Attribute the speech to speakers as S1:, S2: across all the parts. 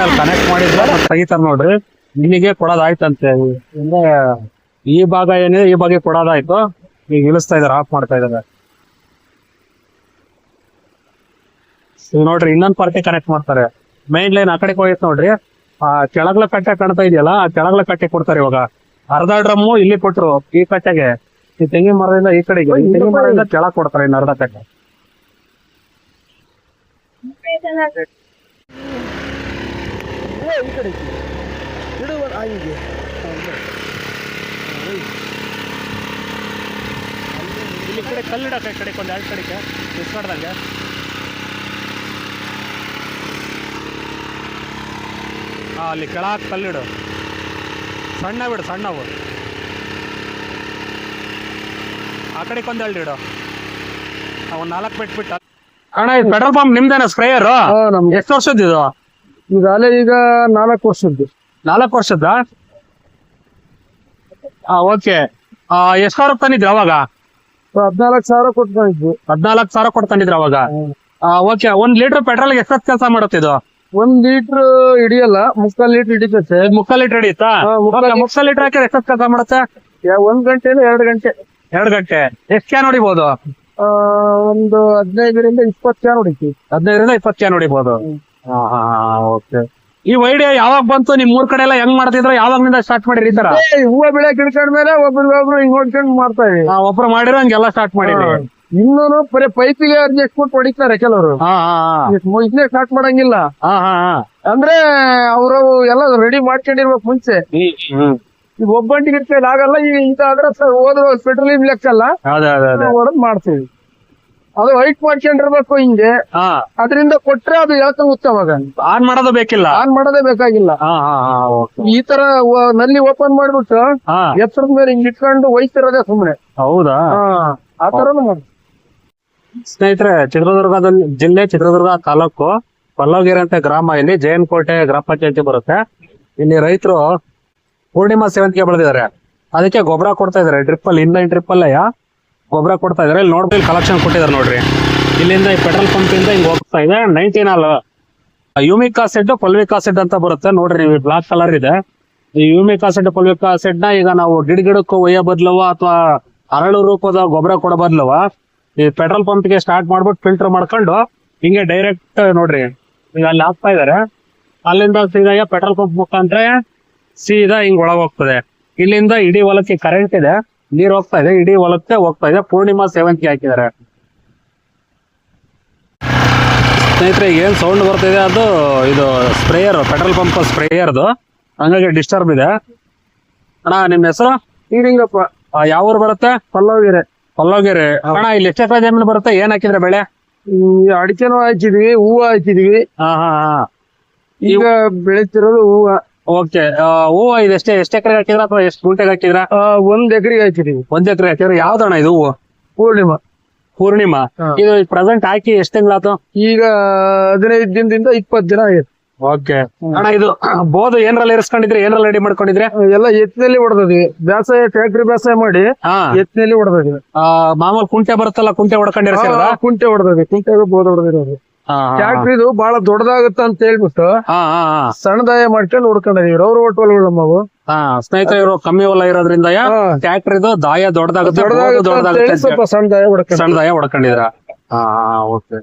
S1: ಅಲ್ಲಿ ಕನೆಕ್ಟ್ ಮಾಡಿದ್ರೆ ಮತ್ತೆ ತೆಗಿತಾರ ನೋಡ್ರಿ, ಇಲ್ಲಿಗೆ ಕೊಡೋದಾಯ್ತಂತೆ. ಅಂದ್ರೆ ಈ ಭಾಗ ಏನಿದೆ, ಈ ಭಾಗ ಕೊಡೋದಾಯ್ತು. ಈಗ ಇಳಿಸ್ತಾ ಇದಾರೆ ಆಫ್ ಮಾಡ್ತಾ ಇದಾರೆ ನೋಡ್ರಿ, ಇನ್ನೊಂದ್ ಪಾರ್ಟಿ ಕನೆಕ್ಟ್ ಮಾಡ್ತಾರೆ. ಮೈನ್ ಲೈನ್ ಆ ಕಡೆ ಹೋಗಿತ್ತು ನೋಡ್ರಿ. ಆ ಕೆಳಗ್ಲ ಕಟ್ಟೆ ಕಾಣ್ತಾ ಇದೆಯಲ್ಲ, ಆ ಕೆಳಗ್ಲ ಕಟ್ಟೆ ಕೊಡ್ತಾರೆ ಇವಾಗ. ಅರ್ಧ ಡ್ರಮ್ಮು ಇಲ್ಲಿ ಕೊಟ್ರು, ಈ ಕಟ್ಟೆಗೆ. ಈ ತೆಂಗಿನ ಮರದಿಂದ ಈ ಕಡೆಗೆ, ಈ ತೆಂಗಿನ ಮರದಿಂದ ಕೆಳಗ್ ಕೊಡ್ತಾರೆ ಇನ್ನು ಅರ್ಧ ಕಟ್ಟೆ. ಇಲ್ಲಿ ಕಡೆ ಕಲ್ಲಿಡಕ್ಕೆ ಈ ಕಡೆ ಒಂದು ಎರಡು ಕಡೆಗೆ. ಮಿಸ್ ಮಾಡ್ದಂಗೆ. ಹಾಂ ಅಲ್ಲಿ ಕೆಳಗೆ ಕಲ್ಲಿಡು ಸಣ್ಣ ಬಿಡು ಸಣ್ಣವು. ಆ ಕಡೆಗೆ ಒಂದು ಎರಡು ಇಡು. ಒಂದು ನಾಲ್ಕು ಬಿಟ್ಬಿಟ್ಟು. ಅಣ್ಣ ಇದು ಪೆಟ್ರೋಲ್ ಪಂಪ್ ನಿಮ್ದೇನ ಸ್ಪ್ರೇಯರ್?
S2: ನಮ್ಗೆ
S1: ಎಷ್ಟು ವರ್ಷದ ಇದು?
S2: ಈಗ ಅಲೆ ಈಗ ನಾಲ್ಕು ವರ್ಷದ್ದು.
S1: ನಾಲ್ಕು ವರ್ಷದ ಓಕೆ ಎಷ್ಟು ಸಾವಿರ ತಂದಿದ್ರು ಅವಾಗ?
S2: ಹದಿನಾಲ್ಕು ಸಾವಿರ ಕೊಟ್ಕೊಂಡಿದ್ವಿ
S1: ಹದಿನಾಲ್ಕು ಸಾವಿರ ಕೊಡ್ತಂದಿದ್ರಿ ಅವಾಗ? ಓಕೆ ಒಂದ್ ಲೀಟರ್ ಪೆಟ್ರೋಲ್ ಎಷ್ಟು ಕೆಲಸ ಮಾಡುತ್ತೆ ಇದು?
S2: ಒಂದ್ ಲೀಟರ್ ಹಿಡಿಯಲ್ಲ ಮುಕ್ಕಾಲ್ ಲೀಟರ್ ಹಿಡಿತೈತೆ.
S1: ಮುಕ್ಕಾಲ್ ಲೀಟರ್ ಹಿಡಿಯುತ್ತಾ?
S2: ಮುಕ್ಕಾಲ್
S1: ಲೀಟರ್ ಹಾಕಿದ್ರೆ ಎಷ್ಟು ಕೆಲಸ ಮಾಡುತ್ತೆ?
S2: ಒಂದ್ ಗಂಟೆ ಎರಡು ಗಂಟೆ.
S1: ಎರಡು ಗಂಟೆ. ಎಷ್ಟು ಕ್ಯಾನ್ ಹೊಡಿಬೋದು?
S2: ಆ, ಒಂದು ಹದಿನೈದರಿಂದ ಇಪ್ಪತ್ತು ಕ್ಯಾನ್ ಹೊಡಿತೀವಿ.
S1: ಹದಿನೈದರಿಂದ ಇಪ್ಪತ್ತು ಕ್ಯಾನ್
S2: ಹ್ಮ್.
S1: ಓಕೆ ಈ ಐಡಿಯಾ ಯಾವಾಗ ಬಂತು? ನಿಮ್ ಮೂರ್ ಕಡೆ ಎಲ್ಲ ಹೆಂಗ್ ಮಾಡ್ತಿದ್ರ? ಯಾವಾಗ್ನಿಂದ ಸ್ಟಾರ್ಟ್ ಮಾಡಿರಿ ಈ ತರ?
S2: ಹೂವ ಬೆಳೆ ಕಿಡ್ಕೊಂಡ್ಮೇಲೆ ಒಬ್ರಿಗೊಬ್ರು ಹಿಂಗ್ ಹೊಡ್ಕೊಂಡ್ ಮಾಡ್ತಾ ಇದ್ವಿ.
S1: ಆ, ಒಬ್ರು ಮಾಡಿರೋ ಹಂಗೆಲ್ಲ ಸ್ಟಾರ್ಟ್ ಮಾಡಿರಿ.
S2: ಇನ್ನೂನು ಬರೀ ಪೈಪಿಗೆ ಅಡ್ಜಸ್ಟ್ ಕೊಟ್ಟು ಹೊಡಿತಾರೆ ಕೆಲವರು.
S1: ಹಾ ಹಾ
S2: ಸ್ಟಾರ್ಟ್ ಮಾಡಂಗಿಲ್ಲ.
S1: ಹಾ ಹಾ ಹಾ.
S2: ಅಂದ್ರೆ ಅವರು ಎಲ್ಲ ರೆಡಿ ಮಾಡ್ಕೊಂಡಿರ್ಬೇಕು ಮುಂಚೆ.
S1: ಹ್ಮ್
S2: ಈಗ ಒಬ್ಬಂಟಿಗೆ ಇರ್ತೇವೆ ಆಗಲ್ಲ ಈಗ ಇಂತ ಆದ್ರೆ ಹೋದ ಪೆಟ್ರೋಲಿಯಂ ಲೆಕ್ಕಲ್ಲ
S1: ಅದೇ ಅದೇ ಅದೇ.
S2: ಹೊಡೆದ್ ಮಾಡ್ತೀವಿ. ಅದು ವೈಟ್ ಮಾಡ್ಕೊಂಡಿರ್ಬೇಕು ಹಿಂಗೆ.
S1: ಹಾ.
S2: ಅದರಿಂದ ಕೊಟ್ರೆ ಅದು ಹೇಳ್ತಾ ಅವಾಗ
S1: ಆನ್ ಮಾಡೋದು ಬೇಕಿಲ್ಲ?
S2: ಆನ್ ಮಾಡೋದೇ ಬೇಕಾಗಿಲ್ಲ.
S1: ಹಾ ಹಾ ಹಾ ಓಕೆ.
S2: ಈ ತರ ವ- ನಲ್ಲಿ ಓಪನ್ ಮಾಡ್ಬಿಟ್ಟು
S1: ಹಾ.
S2: ಎತ್ತರದ ಮೇಲೆ ಹಿಂಗ್ ಇಟ್ಕೊಂಡು ಒಯ್ತಿರೋದೇ ಸುಮ್ನೆ.
S1: ಹೌದಾ?
S2: ಆ ತರನು ಮಾಡಿ.
S1: ಸ್ನೇಹಿತರೆ ಚಿತ್ರದುರ್ಗದಲ್ಲಿ ಜಿಲ್ಲೆ ಚಿತ್ರದುರ್ಗ ತಾಲೂಕು ಪಲ್ಲವಗಿರಿ ಅಂತ ಗ್ರಾಮ. ಇಲ್ಲಿ ಜಯನ್ಕೋಟೆ ಗ್ರಾಮ ಪಂಚಾಯತಿ ಬರುತ್ತೆ. ಇಲ್ಲಿ ರೈತರು ಪೂರ್ಣಿಮಾ ಸೇವಂತಿಗೆ ಬೆಳೆದಿದ್ದಾರೆ. ಅದಕ್ಕೆ ಗೊಬ್ಬರ ಕೊಡ್ತಾ ಇದಾರೆ ಟ್ರಿಪ್ ಅಲ್ಲಿ ಇನ್ಲೈನ್ ಟ್ರಿಪ್ ಅಲ್ಲೇ. ಗೊಬ್ಬರ ಕೊಡ್ತಾ ಇದಾರೆ. ಇಲ್ಲಿ ನೋಡ್ಬೋದು ಕಲೆಕ್ಷನ್ ಕೊಟ್ಟಿದ್ದಾರೆ ನೋಡ್ರಿ. ಇಲ್ಲಿಂದ ಈ ಪೆಟ್ರೋಲ್ ಪಂಪ್ ಇಂದ ಹಿಂಗ್ ಹೋಗ್ತಾ ಇದೆ. Nineteen humic acid fulvic acid ಅಂತ ಬರುತ್ತೆ. ನೋಡ್ರಿ ನೀವು ಬ್ಲಾಕ್ ಕಲರ್ ಇದೆ. ಈ ಯೂಮಿಕ್ ಆಸಿಡ್ ಪೊಲ್ವಿಕ್ ಆಸಿಡ್ನ ಈಗ ನಾವು ಗಿಡ ಗಿಡಕ್ಕೂ ಒಯ್ಯೋ ಬದ್ಲವ ಅಥವಾ ಅರಳು ರೂಪದ ಗೊಬ್ಬರ ಕೊಡೋ ಬದ್ಲವ. ಈ ಪೆಟ್ರೋಲ್ ಪಂಪ್ಗೆ ಸ್ಟಾರ್ಟ್ ಮಾಡ್ಬಿಟ್ಟು ಫಿಲ್ಟರ್ ಮಾಡ್ಕೊಂಡು ಹಿಂಗೆ ಡೈರೆಕ್ಟ್ ನೋಡ್ರಿ, ಈಗ ಅಲ್ಲಿ ಹಾಕ್ತಾ ಇದಾರೆ. ಅಲ್ಲಿಂದ ಸೀದಾಗ ಪೆಟ್ರೋಲ್ ಪಂಪ್ ಮುಖಾಂತರ ಸೀದಾ ಹಿಂಗ್ ಒಳಗ್ ಹೋಗ್ತದೆ. ಇಲ್ಲಿಂದ ಇಡೀ ಹೊಲಕ್ಕೆ ಕರೆಂಟ್ ಇದೆ. ನೀರ್ ಹೋಗ್ತಾ ಇದೆ ಇಡೀ ಹೊಲಕ್ಕೆ ಹೋಗ್ತಾ ಇದೆ. ಪೂರ್ಣಿಮಾ ಸೇವಂತಿಗೆ ಹಾಕಿದ್ದಾರೆ. ಸ್ನೇಹಿತರೆ ಏನ್ ಸೌಂಡ್ ಬರ್ತಿದೆ? ಅದು ಇದು ಸ್ಪ್ರೇಯರ್ ಪೆಟ್ರೋಲ್ ಪಂಪ್ ಸ್ಪ್ರೇಯರ್ದು. ಹಂಗಾಗಿ ಡಿಸ್ಟರ್ಬ್ ಇದೆ. ಅಣ್ಣ ನಿಮ್ ಹೆಸರು?
S2: ಹೀರಿಂಗಪ್ಪ
S1: ಆ, ಯಾವ ಊರು ಬರುತ್ತೆ?
S2: ಪಲ್ಲವಗೆರೆ.
S1: ಪಲ್ಲವಗಿರಿ. ಅಣ್ಣ ಇಲ್ಲಿ ಎಷ್ಟು ಎಕರೆ ಜಮೀನು ಬರುತ್ತೆ? ಏನ್ ಹಾಕಿದ್ರೆ ಬೆಳೆ?
S2: ಅಡಿಕೆನೂ ಹಾಕಿದ್ವಿ ಹೂವು ಹಾಕಿದ್ವಿ.
S1: ಹಾ ಹಾ ಹಾ.
S2: ಈಗ ಬೆಳಿತಿರೋದು ಹೂವ.
S1: ಓಕೆ ಹೂವು ಇದು ಎಷ್ಟೇ ಎಷ್ಟು ಎಕರೆ ಹಾಕಿದ್ರ ಅಥವಾ ಎಷ್ಟು ಗುಂಟೆಗೆ ಹಾಕಿದ್ರ?
S2: ಆ, ಒಂದ್ ಎಕರೆಗೆ ಹಾಕಿದೀವಿ.
S1: ಒಂದ್ ಎಕರೆ ಹಾಕಿದ್ರೆ ಯಾವ್ದಣ್ಣ ಇದು ಹೂವು?
S2: ಪೂರ್ಣಿಮಾ.
S1: ಪೂರ್ಣಿಮಾ?
S2: ಹಾ.
S1: ಇದು ಪ್ರೆಸೆಂಟ್ ಹಾಕಿ ಎಷ್ಟು ತಿಂಗಳಾತು?
S2: ಈಗ ಹದಿನೈದು ದಿನದಿಂದ ಇಪ್ಪತ್ತು ದಿನ ಆಗಿದೆ.
S1: ಓಕೆ ಅಣ್ಣ ಇದು ಬೋದು ಏನ್ರಲ್ಲಿ ಇರಿಸ್ಕೊಂಡಿದ್ರೆ ಏನ್ರಲ್ಲಿ ರೆಡಿ ಮಾಡ್ಕೊಂಡಿದ್ರೆ?
S2: ಎಲ್ಲ ಎತ್ತಿನಲ್ಲಿ ಹೊಡೆದಿದ್ವಿ. ಬೇಸಾಯ ಟ್ರ್ಯಾಕ್ಟರ್ ಬೇಸಾಯ ಮಾಡಿ
S1: ಹಾ.
S2: ಎತ್ತಿನಲ್ಲಿ ಹೊಡೆದಿದ್ವಿ.
S1: ಆ, ಮಾಮೂಲ್ ಕುಂಟೆ ಬರುತ್ತಲ್ಲ ಕುಂಟೆ ಹೊಡ್ಕೊಂಡಿರ್ಸಿದ್ರ
S2: ಕುಂಟೆ ಹೊಡೆದಿದ್ವಿ. ಕುಂಟೆ ಬೋದ್ ಹೊಡೆದಿರೋದು. ಟ್ರ್ಯಾಕ್ಟರ್ ಇದು ಬಹಳ ದೊಡ್ಡದಾಗತ್ತ ಅಂತ ಹೇಳ್ಬಿಟ್ಟು
S1: ಹಾ ಹಾ ಹಾ.
S2: ಸಣ್ಣದಾಯ ಮಾಡ್ಕೊಂಡು ಹುಡ್ಕೊಂಡಿದೀವಿ ರೌರ್ ಹೋಟೆಲ್ಗಳು ನಮ್ಮವು
S1: ಹಾ ಸ್ನೇಹಿತರೆ ಇವರು ಕಮ್ಮಿ ಹೊಲ ಇರೋದ್ರಿಂದ ಟ್ರ್ಯಾಕ್ಟರ್ ಇದು ದಾಯ ದೊಡ್ಡದಾಗುತ್ತೆ
S2: ಅಂತ ಸ್ವಲ್ಪ ಸಣ್ಣದಾಯ ಹೊಡ್ಕೊಂಡು
S1: ಸಣ್ಣ ದಾಯ ಹೊಡ್ಕೊಂಡಿದ್ರ? ಹಾ ಓಕೆ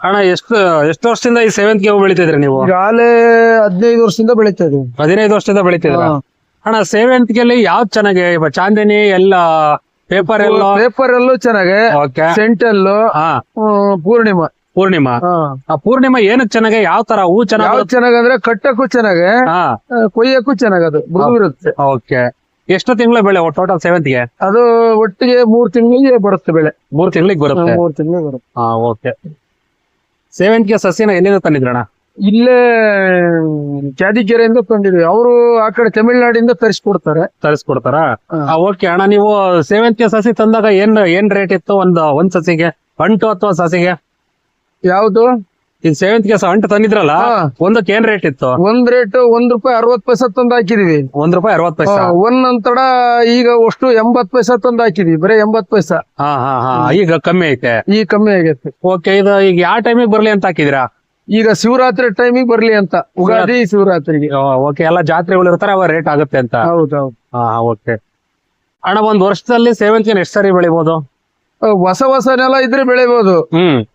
S1: ಅಣ್ಣ ಎಷ್ಟು ಎಷ್ಟು ವರ್ಷದಿಂದ ಈ ಸೇವಂತಿಗೆ ಹೂ ಬೆಳಿತಿದ್ರಿ ನೀವು?
S2: ಈಗಾಗಲೇ ಹದಿನೈದು ವರ್ಷದಿಂದ ಬೆಳೀತಾ ಇದೀವಿ.
S1: ಹದಿನೈದು ವರ್ಷದಿಂದ ಬೆಳಿತಿದ್ರ
S2: ಅಣ್ಣ
S1: ಅಣ್ಣ ಸೇವಂತಿಗೆಯಲ್ಲಿ ಯಾವ್ದು ಚೆನ್ನಾಗಿ? ಇವ ಚಾಂದಿನಿ ಎಲ್ಲ ಪೇಪರ್ ಎಲ್ಲ?
S2: ಪೇಪರ್ ಎಲ್ಲೂ ಚೆನ್ನಾಗೆ ಸೆಂಟಲ್ಲು
S1: ಹಾ.
S2: ಪೂರ್ಣಿಮಾ.
S1: ಪೂರ್ಣಿಮಾ. ಆ ಪೂರ್ಣಿಮಾ ಏನಕ್ ಚೆನ್ನಾಗಿ? ಯಾವ ತರ? ಹೂ ಚೆನ್ನಾಗಿ
S2: ಚೆನ್ನಾಗಂದ್ರೆ ಕಟ್ಟಕ್ಕೂ ಚೆನ್ನಾಗೆ ಕೊಯ್ಯಕ್ಕೂ ಚೆನ್ನಾಗದು ಇರುತ್ತೆ.
S1: ಓಕೆ. ಎಷ್ಟು ತಿಂಗಳ ಬೆಳೆ ಟೋಟಲ್ ಸೇವಂತಿಗೆ
S2: ಅದು ಒಟ್ಟಿಗೆ ಮೂರ್ ತಿಂಗಳಿಗೆ ಬರುತ್ತೆ ಬೆಳೆ.
S1: ಮೂರ್ ತಿಂಗಳಿಗೆ ಬರುತ್ತೆ?
S2: ಮೂರ್ ತಿಂಗಳಿಗೆ ಬರುತ್ತೆ.
S1: ಹಾ ಓಕೆ. ಸೇವಂತಿಗೆ ಸಸಿನ ಎಲ್ಲಿಂದ ತಂದಿದ್ರಣ
S2: ಇಲ್ಲೇ ಕ್ಯಾದಿಕೆರೆಯಿಂದ ತಂದಿದ್ವಿ. ಅವರು ಆ ಕಡೆ ತಮಿಳ್ನಾಡಿಂದ ತರಿಸ್ಕೊಡ್ತಾರೆ.
S1: ತರಿಸ್ಕೊಡ್ತಾರ? ಓಕೆ ಅಣ್ಣ ನೀವು ಸೇವಂತಿಗೆ ಸಸಿ ತಂದಾಗ ಏನ್ ಏನ್ ರೇಟ್ ಇತ್ತು ಒಂದ್ ಒಂದ್ ಸಸಿಗೆ? ಅಂಟು ಅಥವಾ ಸಸಿಗೆ?
S2: ಯಾವ್ದು?
S1: ಇದು ಸೆವೆಂತ್ ಸ- ಅಂಟು ತಂದಿದ್ರಲ್ಲ. ಒಂದಕ್ಕೆ ಏನ್ ರೇಟ್ ಇತ್ತು?
S2: ಒಂದ್ ರೇಟ್ ಒಂದ್ ರೂಪಾಯಿ ಅರವತ್ ಪೈಸಾ ತಂದು ಹಾಕಿದೀವಿ.
S1: ಒಂದ್ ರೂಪಾಯಿ ಅರವತ್ ಪೈಸಾ?
S2: ಒಂದ್ ನಂತರ ಈಗ ಅಷ್ಟು ಎಂಬತ್ ಪೈಸಾ ತಂದು ಹಾಕಿದೀವಿ. ಬರೀ ಎಂಬತ್ ಪೈಸಾ.
S1: ಹಾ ಹಾ ಹಾ. ಈಗ ಕಮ್ಮಿ ಐತೆ.
S2: ಈಗ ಕಮ್ಮಿ ಆಗೈತೆ.
S1: ಓಕೆ ಇದು ಈಗ ಯಾವ ಟೈಮಿಗೆ ಬರ್ಲಿ ಅಂತ ಹಾಕಿದಿರಾ?
S2: ಈಗ ಶಿವರಾತ್ರಿ ಟೈಮಿಗೆ ಬರ್ಲಿ ಅಂತ. ಉಗಾದಿ ಶಿವರಾತ್ರಿಗೆ.
S1: ಓಕೆ. ಎಲ್ಲ ಜಾತ್ರೆಗಳು ಇರ್ತಾರೆ ಅವ ರೇಟ್ ಆಗುತ್ತೆ ಅಂತ.
S2: ಹೌದೌದು
S1: ಹಾ ಓಕೆ. ಅಣ್ಣ ಒಂದ್ ವರ್ಷದಲ್ಲಿ ಸೇವಂತಿಗೆ ಎಷ್ಟು ಸರಿ ಬೆಳಿಬೋದು?
S2: ಹೊಸ ಹೊಸ ನೆಲ ಇದ್ರೆ ಬೆಳಿಬಹುದು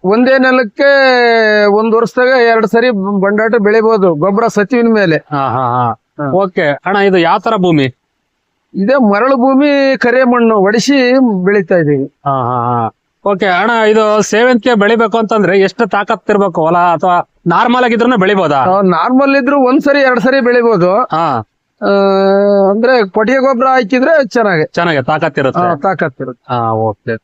S2: ಒಂದೇ ನೆಲಕ್ಕೆ ಒಂದ್ ವರ್ಷದಾಗ ಎರಡ್ ಸರಿ ಬಂಡಾಟ ಬೆಳಿಬಹುದು ಗೊಬ್ಬರ ಸಚಿವಿನ ಮೇಲೆ.
S1: ಓಕೆ. ಅಣ್ಣ ಇದು ಯಾವ ತರ ಭೂಮಿ?
S2: ಇದೇ ಮರಳು ಭೂಮಿ ಕರೆ ಮಣ್ಣು ಒಡಿಸಿ ಬೆಳಿತಾ ಇದೀವಿ
S1: ಓಕೆ ಅಣ್ಣ ಇದು ಸೇವಂತಿಗೆ ಬೆಳಿಬೇಕು ಅಂತಂದ್ರೆ ಎಷ್ಟು ತಾಕತ್ ಇರ್ಬೇಕು? ಹೊಲ ಅಥವಾ ನಾರ್ಮಲ್ ಆಗಿದ್ರು ಬೆಳಿಬೋದಾ?
S2: ನಾರ್ಮಲ್ ಇದ್ರು ಒಂದ್ ಸರಿ ಎರಡ್ ಸರಿ ಬೆಳಿಬಹುದು ಅಂದ್ರೆ ಕೊಟ್ಟಿಗೆ ಗೊಬ್ಬರ ಹಾಕಿದ್ರೆ ಚೆನ್ನಾಗಿ.
S1: ಚೆನ್ನಾಗಿ ತಾಕತ್ ಇರುತ್ತೆ.
S2: ತಾಕತ್ತಿರುತ್ತೆ
S1: ಹಾ ಓಕೆ.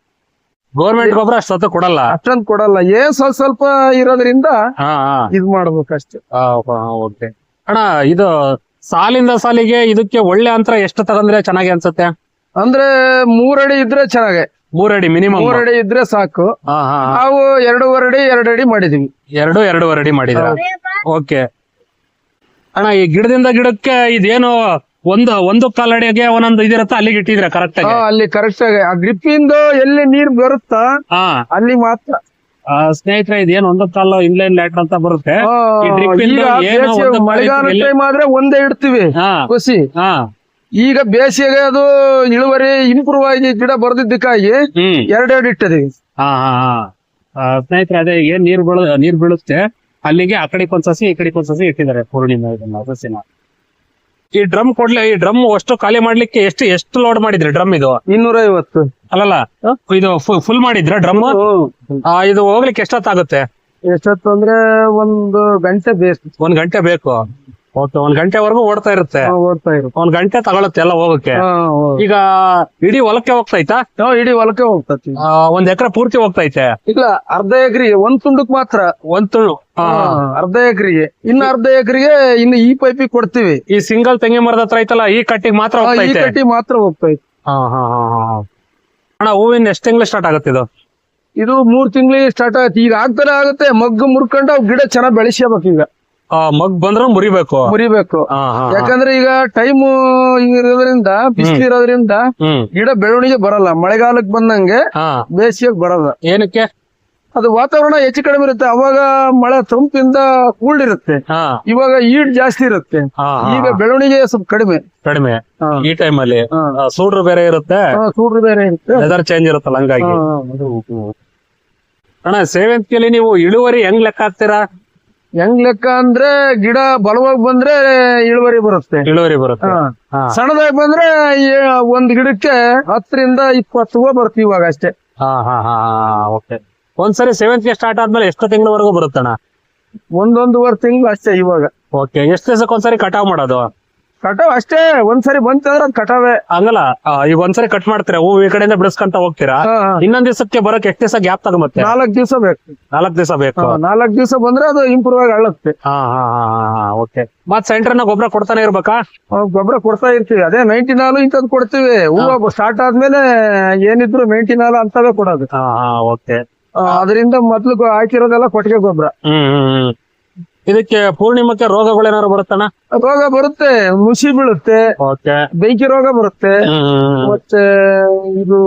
S1: ಗೌರ್ಮೆಂಟ್ ಗೊಬ್ಬರ ಅಷ್ಟೊತ್ತು ಕೊಡಲ್ಲ.
S2: ಅಷ್ಟೊಂದು ಕೊಡಲ್ಲ. ಏನ್ ಸ್ವಲ್ಪ ಸ್ವಲ್ಪ ಇರೋದ್ರಿಂದ
S1: ಹಾ ಹಾ.
S2: ಇದ್ ಮಾಡ್ಬೇಕಷ್ಟೇ.
S1: ಓಕೆ ಅಣ್ಣ ಇದು ಸಾಲಿಂದ ಸಾಲಿಗೆ ಇದಕ್ಕೆ ಒಳ್ಳೆ ಅಂತರ ಎಷ್ಟು ತಗಂದ್ರೆ ಚೆನ್ನಾಗಿ ಅನ್ಸುತ್ತೆ?
S2: ಅಂದ್ರೆ ಮೂರಡಿ ಇದ್ರೆ ಚೆನ್ನಾಗಿ.
S1: ಮೂರಡಿ ಮಿನಿಮಮ್
S2: ಮೂರಡಿ ಇದ್ರೆ ಸಾಕು.
S1: ಹಾ ಹಾ ಹಾ.
S2: ನಾವು ಎರಡೂವರೆ ಅಡಿ ಎರಡು ಅಡಿ ಮಾಡಿದೀವಿ.
S1: ಎರಡು ಎರಡೂವರೆ ಅಡಿ ಮಾಡಿದ್ರ? ಓಕೆ ಅಣ್ಣ ಈ ಗಿಡದಿಂದ ಗಿಡಕ್ಕೆ ಇದೇನು ಒಂದು ಒಂದು ಕಾಲಡಿಗೆ ಒಂದೊಂದು ಇದಿರತ್ತ? ಅಲ್ಲಿಗೆ ಇಟ್ಟಿದ್ರ ಕರೆಕ್ಟ್ ಆಗಿ?
S2: ಅಲ್ಲಿ ಕರೆಕ್ಟ್ ಆಗಿ. ಆ ಇಂದ ಎಲ್ಲಿ ನೀರ್ ಬರುತ್ತಾ
S1: ಹಾ.
S2: ಅಲ್ಲಿ ಮಾತ್ರ.
S1: ಆ, ಸ್ನೇಹಿತರೆ ಇದೇನು ಒಂದು ಕಾಲು ಇನ್ಲೈನ್ ಲ್ಯಾಟರ್ ಅಂತ ಬರುತ್ತೆ?
S2: ಆ,
S1: ಈ drip ಇಂದ
S2: ಈಗ
S1: ಏನೋ
S2: ಬೇಸಿಗೆ
S1: ಒಂದು
S2: ಮಳೆಗಾಲ
S1: ಎಲ್ಲಿ-
S2: ಟೈಮ್ ಆದ್ರೆ ಒಂದೇ ಇಡ್ತೀವಿ
S1: ಹಾ.
S2: ಖುಷಿ
S1: ಹಾ.
S2: ಈಗ ಬೇಸಿಗೆ ಅದು ಇಳುವರಿ ಇಂಪ್ರೂವ್ ಆಗಿ ಗಿಡ ಬರ್ದಿದ್ದಕ್ಕಾಗಿ
S1: ಹ್ಮ್.
S2: ಎರಡೆರಡು ಇಟ್ಟಿದೀವಿ
S1: ಹಾ ಹಾ ಹಾ. ಆ, ಸ್ನೇಹಿತರೆ ಅದೇ ಏನ್ ನೀರ್ ಬೀಳ ನೀರ್ ಬೀಳುತ್ತೆ. ಅಲ್ಲಿಗೆ ಆ ಕಡೆಗೆ ಒಂದ್ ಸಸಿ ಈ ಕಡೆ ಒಂದ್ ಸಸಿ ಇಟ್ಟಿದ್ದಾರೆ ಪೂರ್ಣಿಮಾ ಇದನ್ನ ಸಸಿನ. ಈ ಡ್ರಮ್ ಕೊಡ್ಲಿ ಈ ಡ್ರಮ್ ಅಷ್ಟು ಖಾಲಿ ಮಾಡ್ಲಿಕ್ಕೆ ಎಷ್ಟು ಎಷ್ಟು ಲೋಡ್ ಮಾಡಿದ್ರಿ ಡ್ರಮ್ ಇದು?
S2: ಇನ್ನೂರ ಐವತ್ತು
S1: ಅಲ್ಲಲ್ಲ ಇದು ಫುಲ್ ಮಾಡಿದ್ರ ಡ್ರಮ್ ಇದು ಹೋಗ್ಲಿಕ್ಕೆ ಎಷ್ಟೊತ್ತಾಗುತ್ತೆ?
S2: ಎಷ್ಟೊತ್ತು ಅಂದ್ರೆ ಒಂದು ಗಂಟೆ ಬೇಕು.
S1: ಒಂದ್ ಗಂಟೆ ಬೇಕು. ಓಕೆ ಒಂದ್ ಗಂಟೆವರೆಗೂ ಓಡ್ತಾ ಇರುತ್ತೆ.
S2: ಹಾ, ಓಡ್ತಾ ಇರುತ್ತೆ.
S1: ಒಂದ್ ಗಂಟೆ ತಗೊಳತ್ತೆ ಎಲ್ಲ ಹೋಗಕ್ಕೆ.
S2: ಹಾ, ಹೌದು.
S1: ಈಗ ಇಡೀ ಹೊಲಕ್ಕೆ ಹೋಗ್ತೈತಾ
S2: ನಾವು ಇಡೀ ಹೊಲಕ್ಕೆ ಹೋಗ್ತೈತಿ.
S1: ಆ, ಒಂದ್ ಎಕರೆ ಪೂರ್ತಿ ಹೋಗ್ತೈತೆ?
S2: ಇಲ್ಲ ಅರ್ಧ ಎಕರೆ ಒಂದ್ ತುಂಡಕ್ ಮಾತ್ರ.
S1: ಒಂದ್ ತುಳು ಆ,
S2: ಅರ್ಧ ಎಕರೆಗೆ. ಇನ್ನ ಅರ್ಧ ಎಕರೆಗೆ ಇನ್ನು ಈ ಪೈಪಿಗೆ ಕೊಡ್ತೀವಿ.
S1: ಈ ಸಿಂಗಲ್ ತೆಂಗಿನ ಮರದ ಹತ್ರ ಐತಲ್ಲ ಈ ಕಟ್ಟಿಗೆ ಮಾತ್ರ
S2: ಆ, ಈ
S1: ಹೋಗ್ತೈತೆ?
S2: ಕಟ್ಟಿ ಮಾತ್ರ ಹೋಗ್ತೈತಿ.
S1: ಹಾ ಹಾ ಹಾ ಹಾ ಅಣ್ಣ ಹೂವಿನ ಎಷ್ಟ್ ತಿಂಗಳು ಸ್ಟಾರ್ಟ್ ಆಗುತ್ತೆ ಇದು?
S2: ಇದು ಮೂರ್ ತಿಂಗಳಿಗೆ ಸ್ಟಾರ್ಟ್ ಆಗುತ್ತೆ. ಈಗ ಆಗ್ತಾನೆ ಆಗುತ್ತೆ ಮಗ್ಗು ಮುರ್ಕೊಂಡು ಅವ್ ಗಿಡ ಚೆನ್ನಾಗ್ ಬೆಳೆಸ್ಕೋಬೇಕು ಈಗ.
S1: ಮಗ್ ಬಂದ್ರೆ ಮುರಿಬೇಕು.
S2: ಮುರಿಬೇಕು.
S1: ಹಾ ಹಾ ಹಾ.
S2: ಯಾಕಂದ್ರೆ ಈಗ ಟೈಮ್ ಇರೋದ್ರಿಂದ ಬಿಸಿಲಿರೋದ್ರಿಂದ
S1: ಇರೋದ್ರಿಂದ
S2: ಗಿಡ ಬೆಳವಣಿಗೆ ಬರಲ್ಲ ಮಳೆಗಾಲಕ್ಕೆ ಬಂದಂಗೆ
S1: ಹಾ.
S2: ಬೇಸಿಗೆ ಬರಲ್ಲ.
S1: ಏನಕ್ಕೆ?
S2: ಅದು ವಾತಾವರಣ ಹೆಚ್ಚು ಕಡಿಮೆ ಇರುತ್ತೆ ಅವಾಗ ಮಳೆ ತಂಪಿಂದ ಕೂಲ್ಡ್ ಇರುತ್ತೆ
S1: ಹಾ.
S2: ಇವಾಗ ಈಡ್ ಜಾಸ್ತಿ ಇರುತ್ತೆ.
S1: ಹಾ ಹಾ,
S2: ಈಗ ಬೆಳವಣಿಗೆ ಸ್ವಲ್ಪ ಕಡಿಮೆ.
S1: ಕಡಿಮೆ.
S2: ಹಾ.
S1: ಈ ಟೈಮ್ ಅಲ್ಲಿ.
S2: ಹಾ.
S1: ಆ, ಸೂಡ್ರು ಬೇರೆ ಇರುತ್ತೆ.
S2: ಹಾ, ಸೂರ್ಯ ಬೇರೆ ಇರುತ್ತೆ.
S1: ವೆದರ್ ಚೇಂಜ್ ಇರುತ್ತಲ್ಲ ಹಂಗಾಗಿ.
S2: ಹಾ,
S1: ಅಣ್ಣ ಸೇವಂತಿಗೆಯಲ್ಲಿ ನೀವು ಇಳುವರಿ ಹೆಂಗ್ ಲೆಕ್ಕ ಹಾಕ್ತೀರಾ?
S2: ಹೆಂಗ್ ಲೆಕ್ಕ ಅಂದ್ರೆ ಗಿಡ ಬಲವಾಗಿ ಬಂದ್ರೆ ಇಳುವರಿ ಬರುತ್ತೆ.
S1: ಇಳುವರಿ ಬರುತ್ತೆ.
S2: ಹಾ.
S1: ಹಾ.
S2: ಸಣ್ಣದಾಗಿ ಬಂದ್ರೆ ಏ- ಒಂದ್ ಗಿಡಕ್ಕೆ ಹತ್ತರಿಂದ ಇಪ್ಪತ್ತು ಹೂವ ಬರುತ್ತೆ ಇವಾಗ ಅಷ್ಟೇ.
S1: ಹಾ ಹಾ ಹಾ ಓಕೆ ಒಂದ್ಸರಿ ಸೆವೆಂತ್ಗೆ ಸ್ಟಾರ್ಟ್ ಆದ್ಮೇಲೆ ಎಷ್ಟು ತಿಂಗಳವರೆಗೂ ಬರುತ್ತಣ್ಣ?
S2: ಒಂದೊಂದುವರೆ ತಿಂಗಳು ಅಷ್ಟೇ ಇವಾಗ.
S1: ಓಕೆ ಎಷ್ಟು ದಿವಸಕ್ಕೆ ಒಂದ್ಸರಿ ಕಟಾವ್ ಮಾಡೋದು?
S2: ಕಟಾವ್ ಅಷ್ಟೇ ಒಂದ್ಸರಿ ಬಂತಂದ್ರೆ ಅದ್ ಕಟಾವೆ.
S1: ಹಂಗಲ್ಲ ಆ, ಈಗ ಒಂದ್ಸರಿ ಕಟ್ ಮಾಡ್ತೀರಾ ಹೂವು ಈ ಕಡೆಯಿಂದ ಬಿಡಿಸ್ಕೊಂತ ಹೋಗ್ತೀರಾ?
S2: ಹಾ, ಹಾ.
S1: ಇನ್ನೊಂದ್ ದಿವಸಕ್ಕೆ ಬರಕ್ ಎಷ್ಟು ದಿವಸ ಗ್ಯಾಪ್ ತಗೊಂಬತ್ತೆ
S2: ನಾಲ್ಕ್ ದಿವಸ ಬೇಕು.
S1: ನಾಲ್ಕ್ ದಿವಸ ಬೇಕು.
S2: ನಾಲ್ಕ್ ದಿವಸ ಬಂದ್ರೆ ಅದು ಇಂಪ್ರೂವ್ ಆಗಿ ಅಳುತ್ತೆ.
S1: ಹಾ ಹಾ ಹಾ ಹಾ ಓಕೆ. ಮತ್ ಸೆಂಟರ್ನ ಗೊಬ್ಬರ ಕೊಡ್ತಾನೆ ಇರ್ಬೇಕಾ?
S2: ಗೊಬ್ಬರ ಕೊಡ್ತಾ ಇರ್ತೀವಿ. ಅದೇ ನೈಂಟಿ ಹಾಲು ಇಂಥದ್ದು ಕೊಡ್ತೀವಿ. ಹೂವು ಸ್ಟಾರ್ಟ್ ಆದ್ಮೇಲೆ ಏನಿದ್ರು ನೈಂಟಿ ಹಾಲು ಅಂತವೇ ಕೊಡೋದು.
S1: ಹಾ ಹಾ ಓಕೆ.
S2: ಅದರಿಂದ ಮೊದ್ಲು ಗೊ- ಹಾಕಿರೋದೆಲ್ಲ ಕೊಟ್ಟಿಗೆ ಗೊಬ್ಬರ
S1: ಹ್ಮ್ ಹ್ಮ್ ಹ್ಮ್. ಇದಕ್ಕೆ ಪೂರ್ಣಿಮಕ್ಕೆ ರೋಗಗಳೇನಾದ್ರು ಬರುತ್ತಣ್ಣ?
S2: ರೋಗ ಬರುತ್ತೆ ಮುಸಿ ಬೀಳುತ್ತೆ
S1: ಓಕೆ.
S2: ಬೆಂಕಿ ರೋಗ ಬರುತ್ತೆ ಮತ್ತೆ ಇದು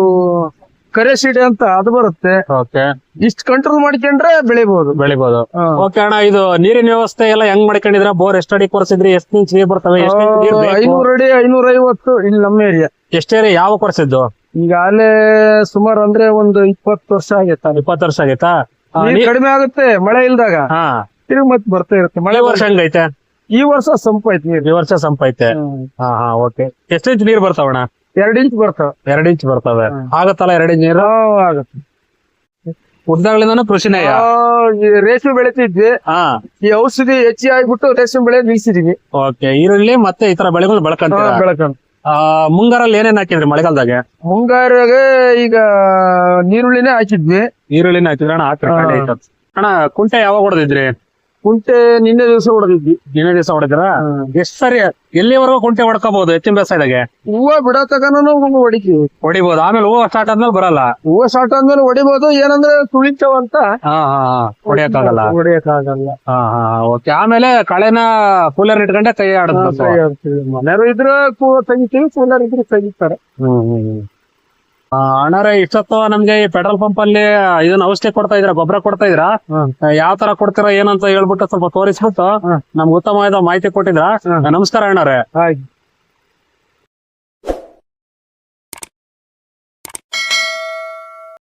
S2: ಕರೆ ಸೀಡೆ ಅಂತ ಅದು ಬರುತ್ತೆ.
S1: ಓಕೆ.
S2: ಇಷ್ಟು ಕಂಟ್ರೋಲ್ ಮಾಡ್ಕೊಂಡ್ರೆ ಬೆಳಿಬಹುದು ಬೆಳಿಬಹುದು
S1: ಓಕೆ ಅಣ್ಣ ಇದು ನೀರಿನ ವ್ಯವಸ್ಥೆ ಎಲ್ಲ ಹೆಂಗ್ ಮಾಡ್ಕೊಂಡಿದ್ರ ಬೋರ್ ಎಷ್ಟು ಅಡಿ ಕೊರ್ಸಿದ್ರಿ? ಎಷ್ಟು ಇಂಚ್ ನೀರ್ ಬರ್ತವೆ?
S2: ಐನೂರ ಅಡಿ ಐನೂರ ಐವತ್ತು ಇಲ್ಲಿ ನಮ್ಮ ಏರಿಯಾ
S1: ಎಷ್ಟೇರಿ ಯಾವ ಕೊರ್ಸಿದ್ದು?
S2: ಅಲ್ಲೇ ಸುಮಾರು ಅಂದ್ರೆ ಒಂದು ಇಪ್ಪತ್ತು ವರ್ಷ ಆಗೈತ.
S1: ಇಪ್ಪತ್ತು ವರ್ಷ ಆಗೈತಾ?
S2: ಕಡಿಮೆ ಆಗುತ್ತೆ ಮಳೆ ಇಲ್ದಾಗ.
S1: ಹಾ.
S2: ತಿರುಗಿ ಮತ್ ಬರ್ತಾ ಇರುತ್ತೆ. ಮಳೆ
S1: ವರ್ಷ ಹಂಗೈತೆ?
S2: ಈ ವರ್ಷ ಸಂಪಾಯ್ತು ನೀರು.
S1: ಈ ವರ್ಷ ಸಂಪೈತೆ ಹಾ ಹಾ ಓಕೆ. ಎಷ್ಟು ಇಂಚ್ ನೀರ್ ಬರ್ತಾವಣ್ಣ
S2: ಎರಡ್ ಇಂಚ್ ಬರ್ತಾವ.
S1: ಎರಡ್ ಇಂಚ್ ಬರ್ತವೆ. ಆಗತ್ತಲ್ಲ ಎರಡ್ ಇಂಚ್ ನೀರು?
S2: ಆಗುತ್ತೆ.
S1: ಉದ್ದಾಗಳಿಂದಾನು ಕೃಷಿನೇ
S2: ಆ, ಈ ರೇಷ್ಮೆ ಬೆಳಿತಿದ್ವಿ.
S1: ಹಾ.
S2: ಈ ಔಷಧಿ ಹೆಚ್ಚಿ ಆಗ್ಬಿಟ್ಟು ರೇಷ್ಮೆ ಬೆಳೆ ನಿಲ್ಸಿದೀವಿ
S1: ಓಕೆ ಈರುಳ್ಳಿ ಮತ್ತೆ ಈ ತರ ಬೆಳೆಗಳು
S2: ಬೆಳಕಂತ
S1: ಆ ಮುಂಗಾರಲ್ಲಿ ಏನೇನ್ ಹಾಕಿದ್ರಿ ಮಳೆಗಾಲದಾಗ?
S2: ಮುಂಗಾರಾಗ ಈಗ ನೀರುಳ್ಳಿನೇ ಹಾಕಿದ್ವಿ.
S1: ಈರುಳ್ಳಿನ ಹಾಕಿದ್ರೆ ಅಣ್ಣ ಹಾಕ್ರಿ
S2: ಹಾ.
S1: ಖಾಲಿ ಆಯ್ತು. ಅಣ್ಣ ಕುಂಟೆ ಯಾವಾಗ ಹೊಡೆದಿದ್ರಿ?
S2: ಕುಂಟೆ ನಿನ್ನೆ ದಿವಸ ಹೊಡೆದಿದ್ವಿ
S1: ನಿನ್ನೆ ದಿವಸ ಹೊಡೆದಿರ? ಎಷ್ಟ್ ಸರಿ. ಎಲ್ಲಿವರೆಗೂ ಕುಂಟೆ ಹೊಡ್ಕೋಬಹುದು ಹೆಚ್ಚಿನ ಬೇಸಾಯದಾಗೆ
S2: ಹೂವ ತಕನನು ಹೊಡಿತೀವಿ.
S1: ಹೊಡಿಬಹುದು ಆಮೇಲೆ ಹೂವು ಸ್ಟಾರ್ಟ್ ಆದ್ಮೇಲೆ ಬರಲ್ಲ?
S2: ಹೂವ ಸ್ಟಾರ್ಟ್ ಆದ್ಮೇಲೆ ಹೊಡಿಬಹುದು ಏನಂದ್ರೆ
S1: ಹಾ ಹೊಡಿಯಕ್ಕಾಗಲ್ಲ?
S2: ಹೊಡಿಯಕ್ಕಾಗಲ್ಲ.
S1: ಓಕೆ. ಆಮೇಲೆ ಕಳೆನ ಕೂಲರ್ ಇಟ್ಕೊಂಡೆ ಕೈ ಆಡಬೇಕು
S2: ಮನೆಯವರು ಇದ್ರೆ ತೆಗಿತೀವಿ. ಕೂಲರ್ ಇದ್ರೆ ತೆಗಿತಾರೆ.
S1: ಹ್ಮ್ ಹ್ಮ್. ಅಣ್ಣಾರೆ ಇಷ್ಟೊತ್ತು ನಮ್ಗೆ ಈ ಪೆಟ್ರೋಲ್ ಪಂಪ್ ಅಲ್ಲಿ ಇದನ್ನ ಔಷಧಿ ಕೊಡ್ತಾ ಇದ್ರ ಗೊಬ್ಬರ ಕೊಡ್ತಾ ಇದ್ರ. ಯಾವ ತರ ಕೊಡ್ತೀರಾ ಏನಂತ ಹೇಳ್ಬಿಟ್ಟು ಸ್ವಲ್ಪ ತೋರಿಸ್ಬಿಟ್ಟು. ನಮ್ಗೆ ಉತ್ತಮವಾದ ಮಾಹಿತಿ ಕೊಟ್ಟಿದ್ರ ನಮಸ್ಕಾರ ಅಣ್ಣಾರೆ.